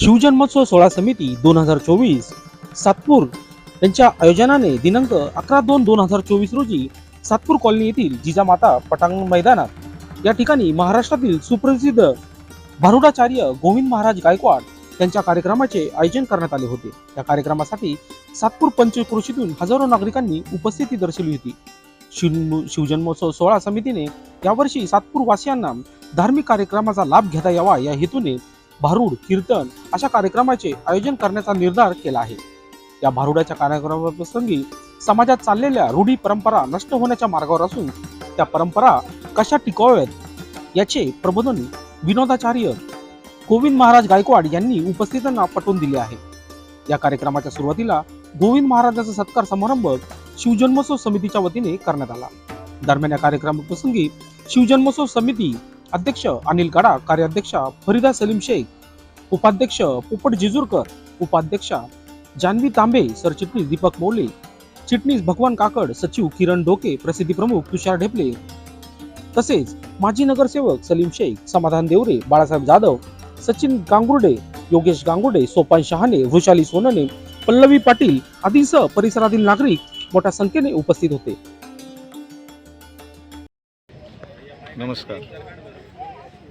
शिवजन्मोत्सव सोहळा समिती दोन हजार चोवीस सातपूर. यांच्या आयोजनाने दिनांक अकरा दोन दोन हजार चोवीस रोजी सातपूर कॉलनी येथील जिजामाता पटांगण मैदानात या ठिकाणी महाराष्ट्रातील सुप्रसिद्ध भारुडाचार्य गोविंद महाराज गायकवाड त्यांच्या कार्यक्रमाचे आयोजन करण्यात आले होते. या कार्यक्रमासाठी सातपूर पंचक्रोशीतून हजारो नागरिकांनी उपस्थिती दर्शवली होती. शिव शिवजन्मोत्सव सोहळा समितीने यावर्षी सातपूर वासियांना धार्मिक कार्यक्रमाचा लाभ घेता यावा या हेतूने भारूड कीर्तन अशा कार्यक्रमाचे आयोजन करण्याचा निर्धार केला आहे. या भारुडाच्या कार्यक्रमाप्रसंगी समाजात चाललेल्या रूढी परंपरा नष्ट होण्याच्या मार्गावर असून त्या परंपरा कशा टिकवाव्यात याचे प्रबोधन विनोदाचार्य गोविंद महाराज गायकवाड यांनी उपस्थितांना पटवून दिले आहे. या कार्यक्रमाच्या सुरुवातीला गोविंद महाराजांचा सत्कार समारंभ शिवजन्मोत्सव समितीच्या वतीने करण्यात आला. दरम्यान या कार्यक्रमाप्रसंगी शिवजन्मोत्सव समिती अध्यक्ष अनिल गडा कार्याध्यक्षा फरीदा सलीम शेख उपाध्यक्ष पोपट जिजूरकर उपाध्यक्षा जानवी तांबे सरचिटणीस दीपक मोले चिटणीस भगवान काकड सचिव किरण डोके प्रसिद्धी प्रमुख तुषार ढेपले. तसेच माजी नगरसेवक सलीम शेख समाधान देवरे बाळासाहेब जाधव सचिन गांगुर्डे योगेश गांगुर्डे सोपान शहाणे वृषाली सोनने पल्लवी पाटील आदींसह परिसरातील नागरिक मोठ्या संख्येने उपस्थित होते. नमस्कार.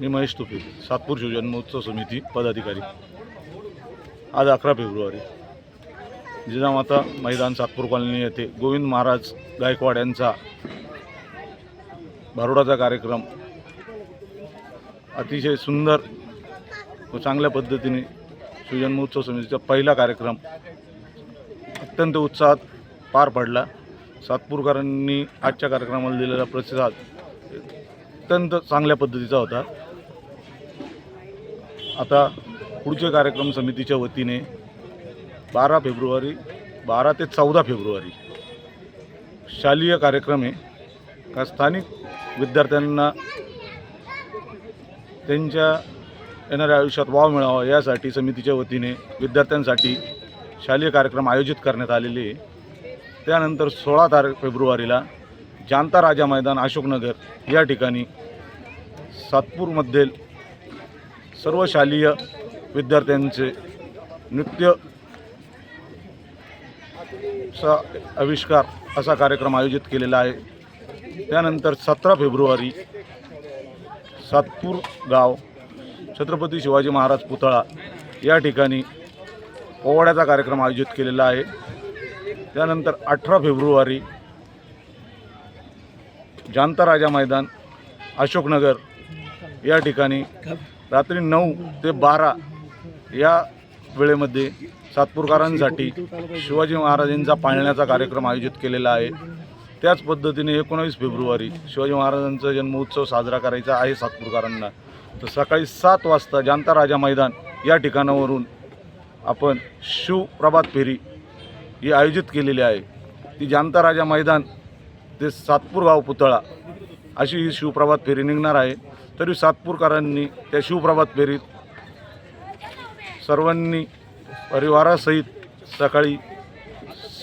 मी महेश तुपे सातपूर शिवजन्मोत्सव समिती पदाधिकारी. आज अकरा फेब्रुवारी. जिजामाता मैदान सातपूर कॉलनी येथे गोविंद महाराज गायकवाड यांचा भारुडाचा कार्यक्रम अतिशय सुंदर व चांगल्या पद्धतीने शिवजन्मोत्सव समितीचा पहिला कार्यक्रम अत्यंत उत्साहात पार पडला. सातपूरकरांनी आजच्या कार्यक्रमाला दिलेला प्रतिसाद अत्यंत चांगल्या पद्धतीचा होता. आता पुढचे कार्यक्रम समितीच्या वतीने बारा फेब्रुवारी बारा ते चौदा फेब्रुवारी शालेय कार्यक्रम आहे का स्थानिक विद्यार्थ्यांना त्यांच्या येणाऱ्या आयुष्यात वाव मिळावा यासाठी समितीच्या वतीने विद्यार्थ्यांसाठी शालेय कार्यक्रम आयोजित करण्यात आलेले आहे. त्यानंतर सोळा तारीख फेब्रुवारीला जांता राजा मैदान अशोकनगर या ठिकाणी सातपूरमध्ये सर्व शालेय विद्यार्थ्यांचे नृत्य सा आविष्कार असा कार्यक्रम आयोजित केलेला आहे. त्यानंतर सतरा फेब्रुवारी सातपूर गाव छत्रपती शिवाजी महाराज पुतळा या ठिकाणी पोवाड्याचा कार्यक्रम आयोजित केलेला आहे. त्यानंतर अठरा फेब्रुवारी जांता राजा मैदान अशोकनगर या ठिकाणी रात्री नऊ ते बारा या वेळेमध्ये सातपूरकरांसाठी शिवाजी महाराजांचा पाळण्याचा कार्यक्रम आयोजित केलेला आहे. त्याच पद्धतीने एकोणावीस फेब्रुवारी शिवाजी महाराजांचा जन्मोत्सव साजरा करायचा आहे सातपूरकरांना. तर सकाळी सात वाजता जांता राजा मैदान या ठिकाणावरून आपण शिवप्रभात फेरी ही आयोजित केलेली आहे. ती जांता राजा मैदान ते सातपूर गाव पुतळा अशी ही शिवप्रभात फेरी निघणार आहे. तरी सातपूरकरांनी त्या शिवप्रभात फेरीत सर्वांनी परिवारासहित सकाळी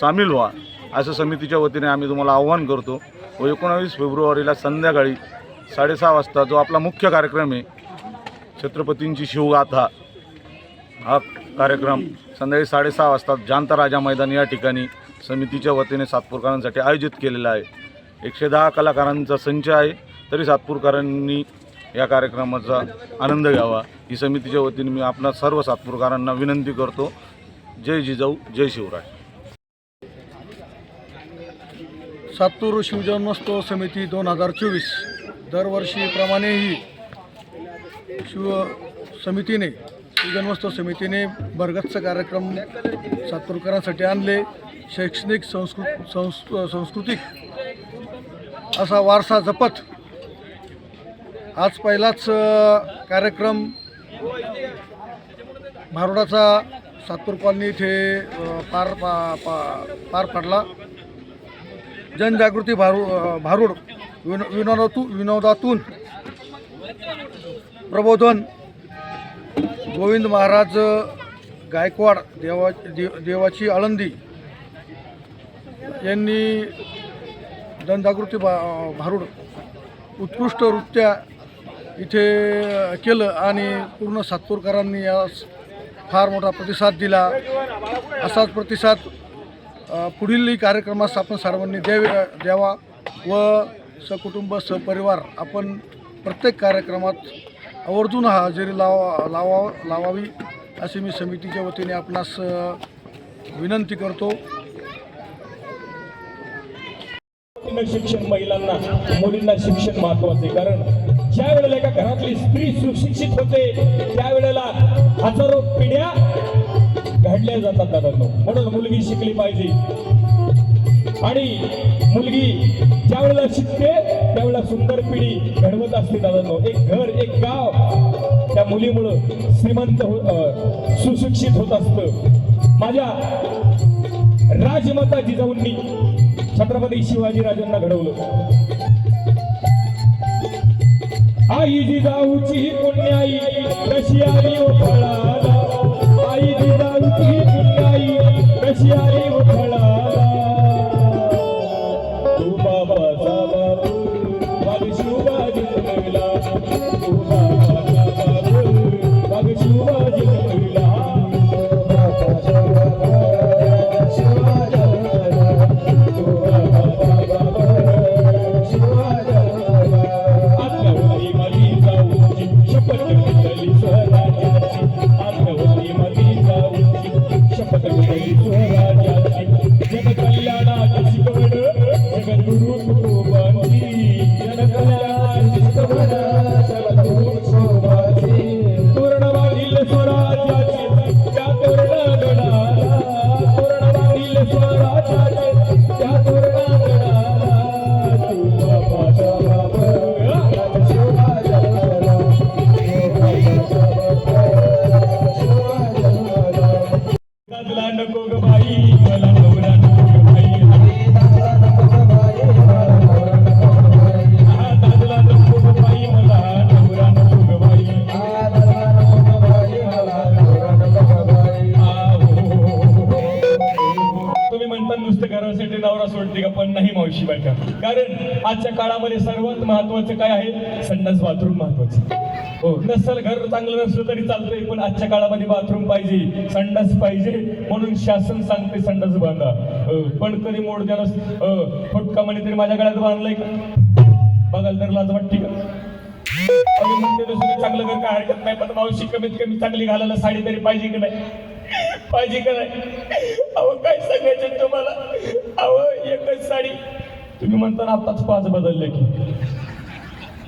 सामील व्हा असं समितीच्या वतीने आम्ही तुम्हाला आव्हान करतो. व एकोणावीस फेब्रुवारीला संध्याकाळी साडेसहा वाजता जो आपला मुख्य कार्यक्रम आहे छत्रपतींची शिवगाथा हा कार्यक्रम संध्याकाळी साडेसहा वाजता जानता राजा मैदान या ठिकाणी समितीच्या वतीने सातपूरकरांसाठी आयोजित केलेला आहे. एकशे दहा कलाकारांचा संच आहे तरी सातपूरकरांनी या कार्यक्रमाचा आनंद घ्यावा. ही समितीच्या वतीने मी आपणा सर्व सातपूरकरांना विनंती करतो. जय जिजाऊ जय शिवराय. सातूर शिवजन्मोत्सव समिती दोन हजार चोवीस दरवर्षीप्रमाणेही शिव समितीने शिवजन्मोत्सव समितीने भरगच्च कार्यक्रम सातपूरकरांसाठी आणले. शैक्षणिक संस्कृत संस् सांस्कृतिक असा वारसा जपत आज पहिलाच कार्यक्रम भारुडाचा सातपूर कॉलनी इथे पार पा पा पार पडला. जनजागृती भारू भारूड विनो विनोदातू विनोदातून प्रबोधन गोविंद महाराज गायकवाड देवा देव देवाची आळंदी यांनी जनजागृती भा भारूड उत्कृष्टरित्या इथे केलं आणि पूर्ण सातपूरकरांनी यास फार मोठा प्रतिसाद दिला. असाच प्रतिसाद पुढीलही कार्यक्रमास आपण सर्वांनी द्यावे द्यावा व सकुटुंब सपरिवार आपण प्रत्येक कार्यक्रमात आवर्जून हजेरी लावा लावा लावावी अशी मी समितीच्या वतीने आपणास विनंती करतो. शिक्षण महिलांना मुलींना शिक्षण महत्त्वाचे कारण ज्या वेळेला एका घरातली स्त्री सुशिक्षित होते त्यावेळेला हजारो पिढ्या घडल्या जातात दादांनो. म्हणून मुलगी शिकली पाहिजे. आणि मुलगी ज्या वेळेला शिकते त्यावेळेला सुंदर पिढी घडवत असते दादांनो. एक घर एक गाव त्या मुलीमुळं श्रीमंत हो अं, सुशिक्षित होत असतं. माझ्या राजमाता जिजाऊंनी छत्रपती शिवाजी राजांना घडवलं. आई जिजाऊची पुण्याई कशी आली. ओ आई जिजाऊची पुण्याई कशी आली ओ मावशी बायका कारण आजच्या काळामध्ये सर्वात महत्वाचं काय आहे? संडास बाथरूम महत्वाचं हो नसल घर चांगलं नसलं तरी चालतंय पण आजच्या काळामध्ये बाथरूम पाहिजे संडास पाहिजे म्हणून शासन सांगते संडास बांधा. हो, पण कधी मोडद्यानं हो, फटका म्हणे तरी माझ्या गळ्यात बांधलंय का? बघाल तर लाज वाटते का? म्हणते चांगलं घर काय हरकत नाही पण मावशी कमीत कमी चांगली घालायला साडी तरी पाहिजे की नाही? पाहिजे का नाही? अहो काय सांगायचं तुम्हाला? अहो एकच साडी तुम्ही म्हणता आताच पाच बदलले की.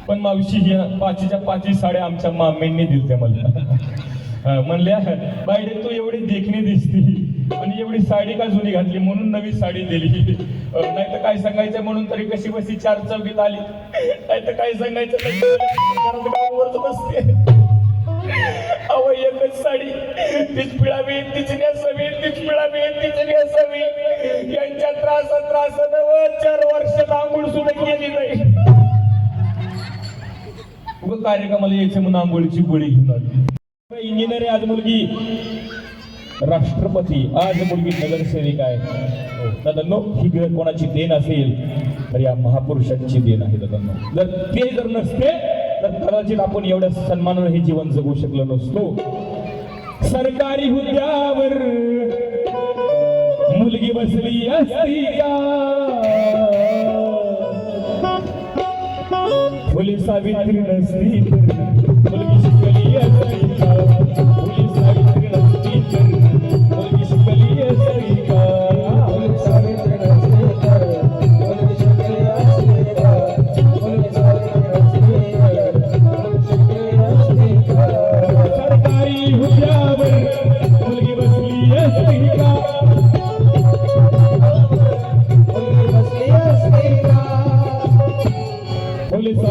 पण मावशी ही पाचीच्या पाची साड्या आमच्या मामींनी दिलत्या मला. म्हणल्या बाईडे तू एवढी देखणी दिसती. आणि एवढी साडी का जुनी घातली? म्हणून नवी साडी दिली. नाही तर काय सांगायचं म्हणून तरी कशी बशी चार चौकीत आली? नाही तर काय सांगायचं बसते. अहो एकच साडी. तीच पिळावी तीच न्यासावी तीच पिळावी तीच सतरा सतरा त्रासा चार वर्षात आंघोळ सुद्धा केली नाही. उगं कार्यक्रमाला यायचं म्हणून आंघोळीची गोळी घेऊन आली. इंजिनियर आहे आज मुलगी. राष्ट्रपती आज मुलगी नगरसेविका आहे. हो, दादांनो ही ग्रह कोणाची देण असेल तर या महापुरुषांची देण आहे दादांनो. जर ते जर नसते तर कदाचित आपण एवढ्या सन्मानाने हे जीवन जगू शकलो नसतो. सरकारी हुद्द्यावर मुलगी बसली असती का? फुले सावित्री नसती मुलगी